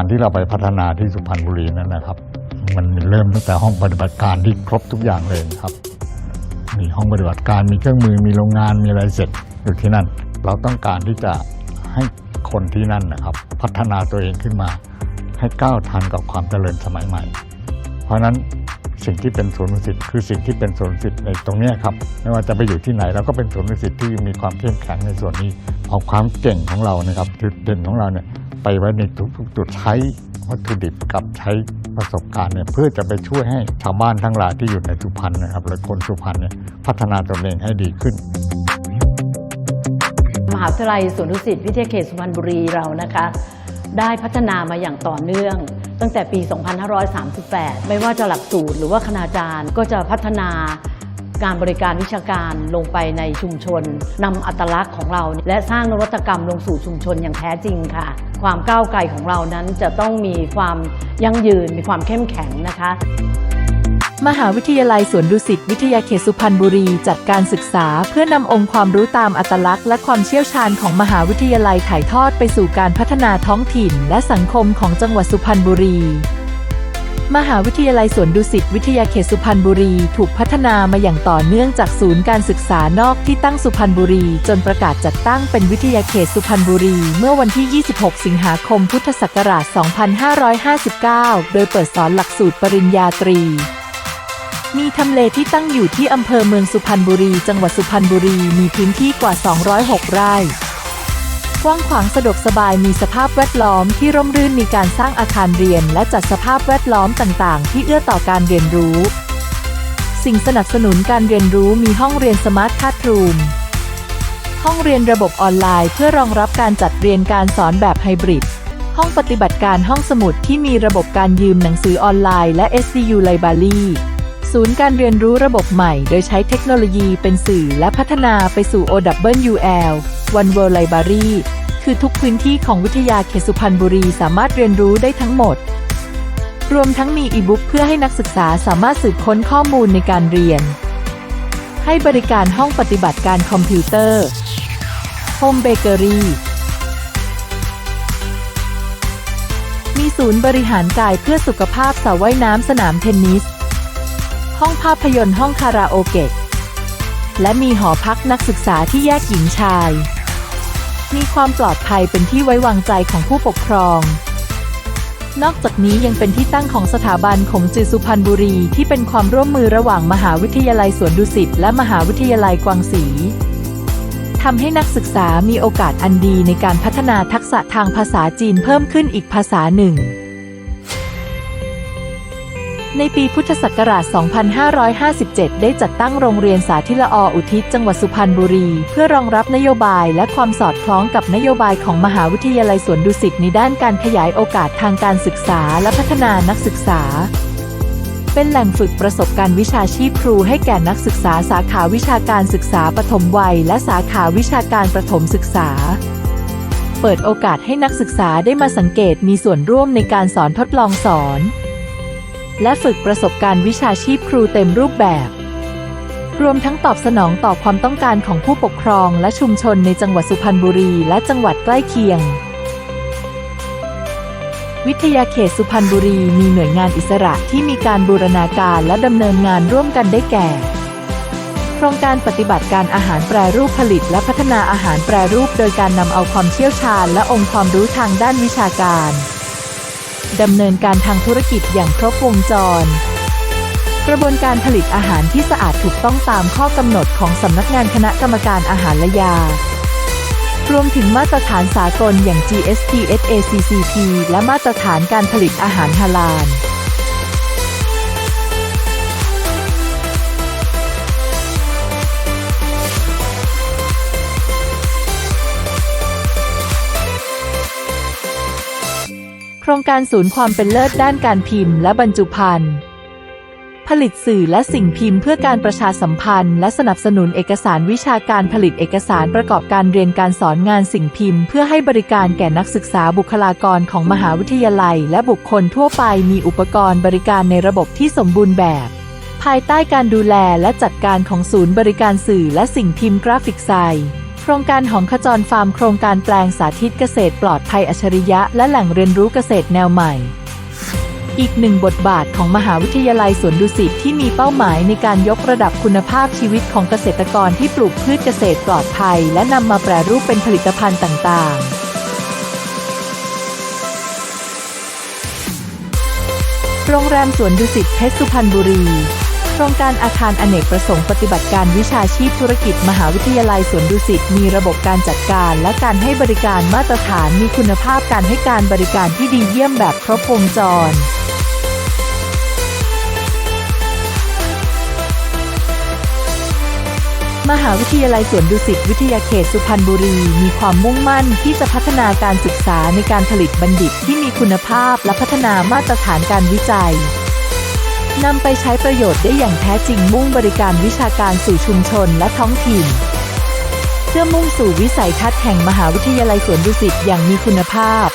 ารที่เราไปพัฒนาที่สุพรรณบุรีนั่นนะครับ มันเริ่มตั้งแต่ห้องปฏิบัติการที่ครบทุกอย่างเลยครับ มีห้องปฏิบัติการมีเครื่องมือมีโรงงานมีอะไรเสร็จอยู่ที่นั่น เราต้องการที่จะให้คนที่นั่นนะครับ พัฒนาตัวเองขึ้นมา ให้ก้าวทันกับความเจริญสมัยใหม่ เพราะนั้นสิ่งที่เป็นศูนย์วิสิตคือสิ่งที่เป็นศูนย์วิสิตในตรงนี้ครับไม่ว่าจะไปอยู่ที่ไหนเราก็เป็นศูนย์วิสิตที่มีความเข้มแข็งในส่วนนี้เอาความเก่งของเรานะครับจุดเด่นของเราเนี่ย ไปไว้ในทุกๆจุดใช้วัตถุดิบกับใช้ประสบการณ์เนี่ยเพื่อจะไปช่วยให้ชาวบ้านทั้งหลายที่อยู่ในสุพรรณนะครับและคนสุพรรณเนี่ยพัฒนาตนเองให้ดีขึ้น มหาวิทยาลัยสวนดุสิตวิทยาเขตสุพรรณบุรีเรานะคะ ได้พัฒนามาอย่างต่อเนื่อง ตั้งแต่ปี 2538 ไม่ว่าจะหลักสูตรหรือว่าคณาจารย์ก็จะพัฒนา การบริการวิชาการลงไปในชุมชนนำอัตลักษณ์ของเรา และสร้างนวัตกรรมลงสู่ชุมชนอย่างแท้จริงค่ะ ความก้าวไกลของเรานั้นจะต้องมีความยั่งยืนมีความเข้มแข็งนะคะ มหาวิทยาลัยสวนดุสิตวิทยาเขตสุพรรณบุรี จัดการศึกษาเพื่อนำองค์ความรู้ตามอัตลักษณ์และความเชี่ยวชาญของมหาวิทยาลัยถ่ายทอดไปสู่การพัฒนาท้องถิ่น และสังคมของจังหวัดสุพรรณบุรี มหาวิทยาลัยสวนดุสิตวิทยาเขตสุพรรณบุรี ถูกพัฒนามาอย่างต่อเนื่องจากศูนย์การศึกษานอกที่ตั้งสุพรรณบุรี จนประกาศจัดตั้งเป็นวิทยาเขตสุพรรณบุรี เมื่อวันที่ 26 สิงหาคม พุทธศักราช 2559 โดยเปิดสอนหลักสูตรปริญญาตรี มีทำเลที่ตั้งอยู่ที่อำเภอเมืองสุพรรณบุรี จังหวัดสุพรรณบุรี มีพื้นที่กว่า 206 ไร่ กว้างขวางสะดวกสบายมีสภาพแวดล้อมที่ร่มรื่นมีการสร้างอาคารเรียน และจัดสภาพแวดล้อมต่างๆ ที่เอื้อต่อการเรียนรู้ สิ่งสนับสนุนการเรียนรู้มีห้องเรียนสมาร์ทค a สรูมห้องเรียนระบบออนไลน์เพื่อรองรับการจัดเรียนการสอนแบบไฮบริด ห้องปฏิบัติการห้องสมุดที่มีระบบการยืมหนังสือออนไลน์และ SCU Library ศูนย์การเรียนรู้ระบบใหม่ โดยใช้เทคโนโลยีเป็นสื่อและพัฒนาไปสู่ OWL One World Library คือทุกพื้นที่ของวิทยาเขตสุพรรณบุรีสามารถเรียนรู้ได้ทั้งหมด รวมทั้งมีอีบุ๊กเพื่อให้นักศึกษาสามารถสืบค้นข้อมูลในการเรียน ให้บริการห้องปฏิบัติการคอมพิวเตอร์โฮมเบเกอรี่มีศูนย์บริหารกายเพื่อสุขภาพสระว่ายน้ำสนามเทนนิส ห้องภาพยนตร์ห้องคาราโอเกะ และมีหอพักนักศึกษาที่แยกหญิงชาย มีความปลอดภัยเป็นที่ไว้วางใจของผู้ปกครอง นอกจากนี้ยังเป็นที่ตั้งของสถาบันขงจือสุพรรณบุรี ที่เป็นความร่วมมือระหว่างมหาวิทยาลัยสวนดุสิตและมหาวิทยาลัยกวางศรีทำให้นักศึกษามีโอกาสอันดีในการพัฒนาทักษะทางภาษาจีนเพิ่มขึ้นอีกภาษาหนึ่ง ในปีพุทธศักราช 2557 ได้จัดตั้งโรงเรียนสาธิตละออุทิศจังหวัดสุพรรณบุรี เพื่อรองรับนโยบายและความสอดคล้องกับนโยบายของมหาวิทยาลัยสวนดุสิตในด้านการขยายโอกาสทางการศึกษาและพัฒนานักศึกษา เป็นแหล่งฝึกประสบการณ์วิชาชีพครูให้แก่นักศึกษาสาขาวิชาการศึกษาปฐมวัย และสาขาวิชาการประถมศึกษาเปิดโอกาสให้นักศึกษาได้มาสังเกตมีส่วนร่วมในการสอนทดลองสอน และฝึกประสบการณ์วิชาชีพครูเต็มรูปแบบ รวมทั้งตอบสนองต่อความต้องการของผู้ปกครองและชุมชนในจังหวัดสุพรรณบุรีและจังหวัดใกล้เคียง วิทยาเขตสุพรรณบุรีมีหน่วยงานอิสระที่มีการบูรณาการและดำเนินงานร่วมกันได้แก่ โครงการปฏิบัติการอาหารแปรรูปผลิต และพัฒนาอาหารแปรรูป โดยการนำเอาความเชี่ยวชาญและองค์ความรู้ทางด้านวิชาการ ดำเนินการทางธุรกิจอย่างครบวงจร กระบวนการผลิตอาหารที่สะอาดถูกต้องตามข้อกำหนดของสำนักงานคณะกรรมการอาหารและยา รวมถึงมาตรฐานสากลอย่าง GSP SACCP และมาตรฐานการผลิตอาหารฮาลาล รงการศูนย์ความเป็นเลิศด้านการพิมพ์และบรรจุภัณฑ์ ผลิตสื่อและสิ่งพิมพ์เพื่อการประชาสัมพันธ์ และสนับสนุนเอกสารวิชาการผลิตเอกสารประกอบการเรียนการสอนงานสิ่งพิมพ์ เพื่อให้บริการแก่นักศึกษาบุคลากรของมหาวิทยาลัย และบุคคลทั่วไปมีอุปกรณ์บริการในระบบที่สมบูรณ์แบบ ภายใต้การดูแลและจัดการของศูนย์บริการสื่อและสิ่งพิมพ์กราฟิกไซ รรงการหองขจรฟาร์มโครงการแปลงสาธิตเกษตรปลอดภัยอัจฉริยะ และแหล่งเรียนรู้เกษตรแนวใหม่ อีกหนึ่งบทบาทของมหาวิทยาลัยสวนดุสิตที่มีเป้าหมายในการยกระดับคุณภาพชีวิตของเกษตรกรที่ปลูกพืชเกษตรปลอดภัย และนำมาแปรรูปเป็นผลิตภัณฑ์ต่างๆโรงแรมสวนดุสิตเพชรสุพรรณบุรี ครงการอาคารอเนกประสงค์ปฏิบัติการวิชาชีพธุรกิจมหาวิทยาลัยสวนดุสิตมีระบบการจัดการและการให้บริการมาตรฐานมีคุณภาพการให้การบริการที่ดีเยี่ยมแบบครบวงจรมหาวิทยาลัยสวนดุสิตวิทยาเขตสุพรรณบุรี มีความมุ่งมั่นที่จะพัฒนาการศึกษาในการผลิตบัณฑิตที่มีคุณภาพและพัฒนามาตรฐานการวิจัย นำไปใช้ประโยชน์ได้อย่างแท้จริงมุ่งบริการวิชาการสู่ชุมชนและท้องถิ่น เพื่อมุ่งสู่วิสัยทัศน์แห่งมหาวิทยาลัยสวนดุสิตอย่างมีคุณภาพ